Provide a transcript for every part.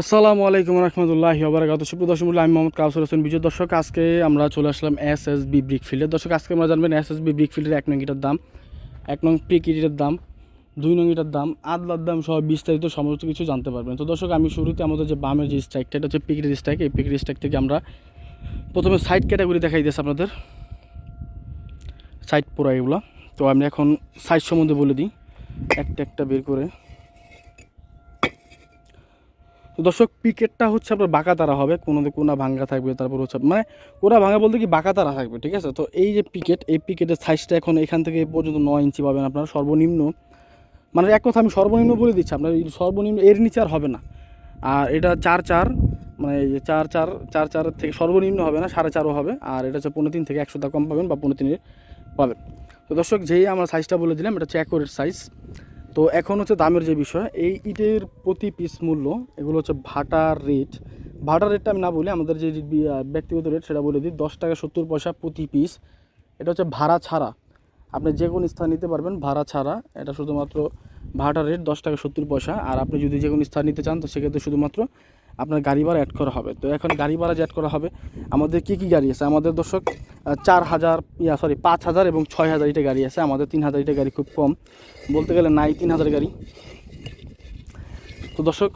আসসালামু আলাইকুম রহমতুল্লাহ বারাকাত সুপ্রিয় দর্শক আমি মোহাম্মদ কাউসর হোসেন বিজয়। দর্শক, আজকে আমরা চলে আসলাম এস এস বি ব্রিক ফিল্ডের দর্শক, আজকে আমরা জানবেন এস এস বি ব্রিক ফিল্ডের এক নং ইটার দাম, এক নং পিক ইটের দাম, দুই নং ইটার দাম, আদলার দাম সব বিস্তারিত সমস্ত কিছু জানতে পারবেন। তো দর্শক, আমি শুরুতে আমাদের যে বামের যে স্ট্রাইকটা এটা হচ্ছে পিকের স্ট্রাইক এই পিকের স্ট্রাইক থেকে আমরা প্রথমে সাইড ক্যাটাগরি দেখাই দিয়েছে আপনাদের। সাইড পুরা এগুলো। তো আমি এখন সাইজ সম্বন্ধে বলে দিই। একটা একটা বের করে তো দর্শক, পিকেটটা হচ্ছে আপনার বাঁকা তারা হবে। কোনো কোনা ভাঙ্গা থাকবে, তারপর হচ্ছে মানে কোনা ভাঙ্গা বলতে কি বাঁকা তারা থাকবে, ঠিক আছে? তো এই যে পিকেট, এই পিকেটের সাইজটা এখন এখান থেকে পর্যন্ত নয় ইঞ্চি পাবেন আপনারা, সর্বনিম্ন। মানে এক কথা আমি সর্বনিম্ন বলে দিচ্ছি, আপনার সর্বনিম্ন এর নিচে আর হবে না। আর এটা চার চার মানে এই যে চার চার চার চার থেকে সর্বনিম্ন হবে না, সাড়ে চারও হবে। আর এটা হচ্ছে পনেরো তিন থেকে একশো টাকা কম পাবেন বা পনেরো তিনের পাবেন। তো দর্শক, যেই আমরা সাইজটা বলে দিলাম, এটা হচ্ছে অ্যাকোরেট সাইজ তো এখন হচ্ছে দামের যে বিষয়, এই ইটের প্রতি পিস মূল্য, এগুলো হচ্ছে ভাটার রেট ভাটার রেটটা আমি না বলি, আমাদের যে ব্যক্তিগত রেট সেটা বলে দিই, দশ টাকা সত্তর পয়সা প্রতি পিস এটা হচ্ছে ভাড়া ছাড়া। আপনি যে কোনো স্থান নিতে পারবেন ভাড়া ছাড়া। এটা শুধুমাত্র ভাড়াটার রেট দশ টাকা সত্তর পয়সা। আর আপনি যদি যে কোনো স্থান নিতে চান, তো সেক্ষেত্রে শুধুমাত্র আপনার গাড়ি ভাড়া অ্যাড করা হবে। তো এখন গাড়ি ভাড়া যে অ্যাড করা হবে, আমাদের কী কী গাড়ি আছে? আমাদের দর্শক চার হাজার, ইয়া সরি পাঁচ হাজার এবং ছয় হাজার ইটে গাড়ি আছে। আমাদের তিন হাজার ইটে গাড়ি খুব কম। বলতে গেলে নাই তিন হাজার গাড়ি। তো দর্শক,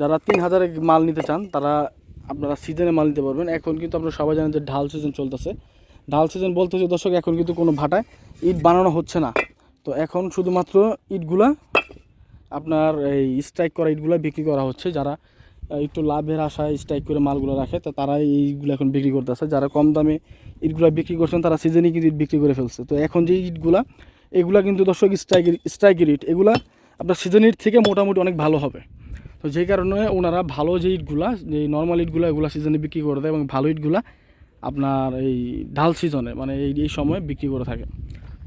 যারা তিন হাজারে মাল নিতে চান, তারা আপনারা সিজনে মাল নিতে পারবেন। এখন কিন্তু আপনারা সবাই জানেন যে ঢাল সিজন চলতেছে। ঢাল সিজন বলতে হচ্ছে দর্শক, এখন কিন্তু কোনো ভাটায় ইট বানানো হচ্ছে না। তো এখন শুধুমাত্র ইটগুলা আপনার এই স্ট্রাইক করা ইটগুলা বিক্রি করা হচ্ছে। যারা একটু লাভের আশায় স্ট্রাইক করে মালগুলো রাখে, তো তারা এইগুলো এখন বিক্রি করতেছে। যারা কম দামে ইটগুলো বিক্রি করছেন, তারা সিজনে কিন্তু ইট বিক্রি করে ফেলছে। তো এখন যে ইটগুলা, এগুলা কিন্তু দর্শক স্ট্রাইকের স্ট্রাইকের ইট এগুলা আপনার সিজন ইট থেকে মোটামুটি অনেক ভালো হবে। তো যেই কারণে ওনারা ভালো যে ইটগুলা, যে নর্মাল ইটগুলো, এগুলো সিজনে বিক্রি করে দেয় এবং ভালো ইটগুলা আপনার এই ঢাল সিজনে মানে এই এই সময় বিক্রি করে থাকে।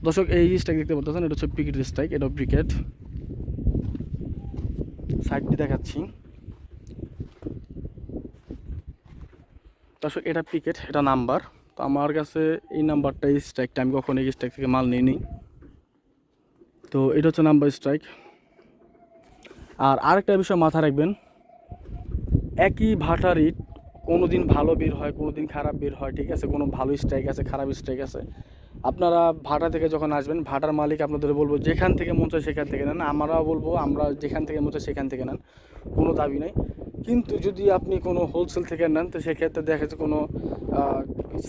দর্শক, এই স্ট্রাইক দেখতে পাচ্ছেন, এটা হচ্ছে পিকেট স্ট্রাইক এটা ব্রিকেট সাইডটি দেখাচ্ছি। দর্শক, এটা পিকেট এটা নাম্বার তো আমার কাছে এই নাম্বারটা স্ট্রাইকটা আমি কখনো এই স্ট্রাইক থেকে মাল নিইনি তো এটা হচ্ছে নাম্বার স্ট্রাইক আর আরেকটা বিষয় মাথা রাখবেন, একই ভাটার কোনো দিন ভালো বের হয় কোনো দিন খারাপ বের হয়, ঠিক আছে? কোনো ভালো স্ট্রাইক আছে, খারাপ স্ট্রাইক আছে। আপনারা ভাটা থেকে যখন আসবেন, ভাটার মালিক আপনাদের বলব, যেখান থেকে মন চায় সেখান থেকে নেন। আমরাও বলব, আমরা যেখান থেকে মন চায় সেখান থেকে নেন। কোনো দাবি নেই। কিন্তু যদি আপনি কোনো হোলসেল থেকে নেন, তো সেক্ষেত্রে দেখা যাচ্ছে কোনো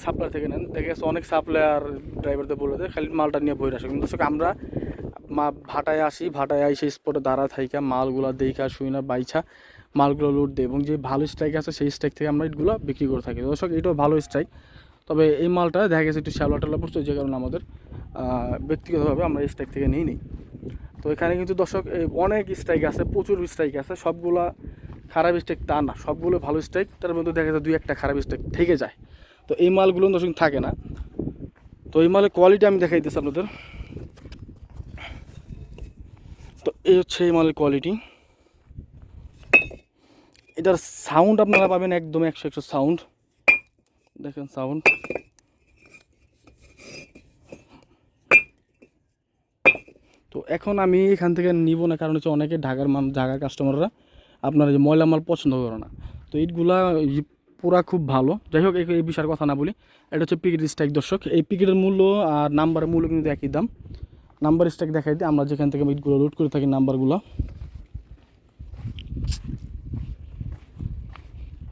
সাপ্লায়ার থেকে নেন। দেখা যাচ্ছে অনেক সাপ্লায়ার ড্রাইভারদের বলে দেয়, খালি মালটা নিয়ে বই আসে। কিন্তু আমরা মা, ভাটায় আসি, ভাটায় আইসে স্পটে দাঁড়া থাইকা, মালগুলা দেখা শুই না বাইছা, মালগুলো লোড দেয় এবং যে ভালো স্ট্রাইক আছে, সেই স্ট্রাইক থেকে আমরা এগুলো বিক্রি করে থাকি। দর্শক, এটাও ভালো স্ট্রাইক তবে এই মালটা দেখা গেছে একটু শ্যাওলা টেলা পড়ছে, যে কারণে আমাদের ব্যক্তিগতভাবে আমরা স্ট্রাইক থেকে নিই নিই তো এখানে কিন্তু দর্শক অনেক স্ট্রাইক আছে, প্রচুর স্ট্রাইক আছে, সবগুলা খারাপ স্ট্রাইক তা না, সবগুলো ভালো স্ট্রাইক তার মধ্যে দেখা যায় দুই একটা খারাপ স্ট্রাইক থেকে যায়। তো এই মালগুলো দর্শক থাকে না। তো এই মালের কোয়ালিটি আমি দেখাইতেছি আপনাদের। তো এই হচ্ছে এই মালের কোয়ালিটি এটার সাউন্ড আপনারা পাবেন একদম একশো একশো সাউন্ড দেখেন সাউন্ড তো এখন আমি এখান থেকে নিব না, কারণ হচ্ছে অনেকে ঢাকার মান ঢাকার কাস্টমাররা আপনার যে ময়লা মাল পছন্দ করে না। তো ইটগুলা পুরা খুব ভালো। যাই হোক, এই- বিষয়ের কথা না বলি। এটা হচ্ছে পিকেট স্ট্রাইক, দর্শক। এই পিকেটের মূল্য আর নাম্বারের মূল্য কিন্তু একই দাম। নাম্বার স্ট্রাইক দেখাই দিই। আমরা যেখান থেকে ইটগুলো লোড করে থাকি নাম্বারগুলো।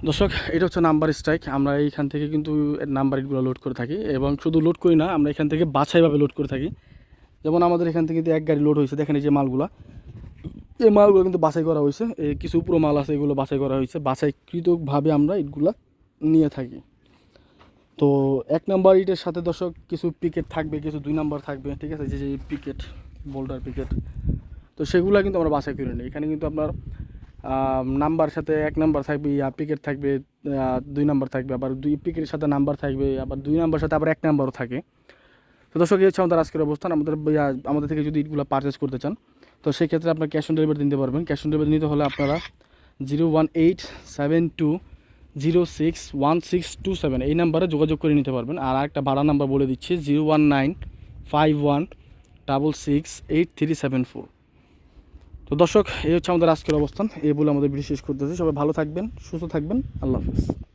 দর্শক, এটা হচ্ছে নাম্বার স্ট্রাইক। আমরা এইখান থেকে কিন্তু নাম্বার ইটগুলো লোড করে থাকি এবং শুধু লোড করি না, আমরা এখান থেকে বাছাইভাবে লোড করে থাকি। যেমন আমাদের এখান থেকে এক গাড়ি লোড হয়েছে, দেখেন এই যে মালগুলা। এই মালগুলো কিন্তু বাছাই করা হয়েছে। এই কিছু উপরো মাল আছে, এগুলো বাছাই করা হয়েছে। বাছাইকৃতভাবে আমরা ইটগুলা নিয়ে থাকি। তো এক নাম্বার ইটের সাথে দর্শক কিছু পিকেট থাকবে, কিছু দুই নাম্বার থাকবে, ঠিক আছে? যে যে পিকেট, বোল্ডার পিকেট। তো সেগুলো কিন্তু আমরা বাছাই করে নিই। এখানে কিন্তু আপনার নাম্বার সাথে এক নাম্বার থাকবে, ইয়া পিকেট থাকবে দুই নাম্বার থাকবে, আবার দুই পিকেটের সাথে নাম্বার থাকবে, আবার দুই নাম্বার সাথে আবার এক নাম্বারও থাকে। তো দর্শক, এই হচ্ছে আমাদের আজকের অবস্থান। আমাদের আমাদের থেকে যদি ইটগুলো পারচেস করতে চান তো সেক্ষেত্রে আপনার ক্যাশ অন ডেলিভারি দিতে পারবেন। ক্যাশ অন ডেলিভারি নিতে হলে আপনারা zero one eight seven two zero six one six two seven এই নাম্বারে যোগাযোগ করে নিতে পারবেন। আর একটা ভাড়া নাম্বার বলে দিচ্ছি zero one nine five one double six eight three seven four তো দর্শক, এই হচ্ছে আমাদের আজকের অবস্থান। এই বলে আমাদের ভিডিও শেষ করতেছি। সবাই ভালো থাকবেন, সুস্থ থাকবেন। আল্লাহ হাফিজ।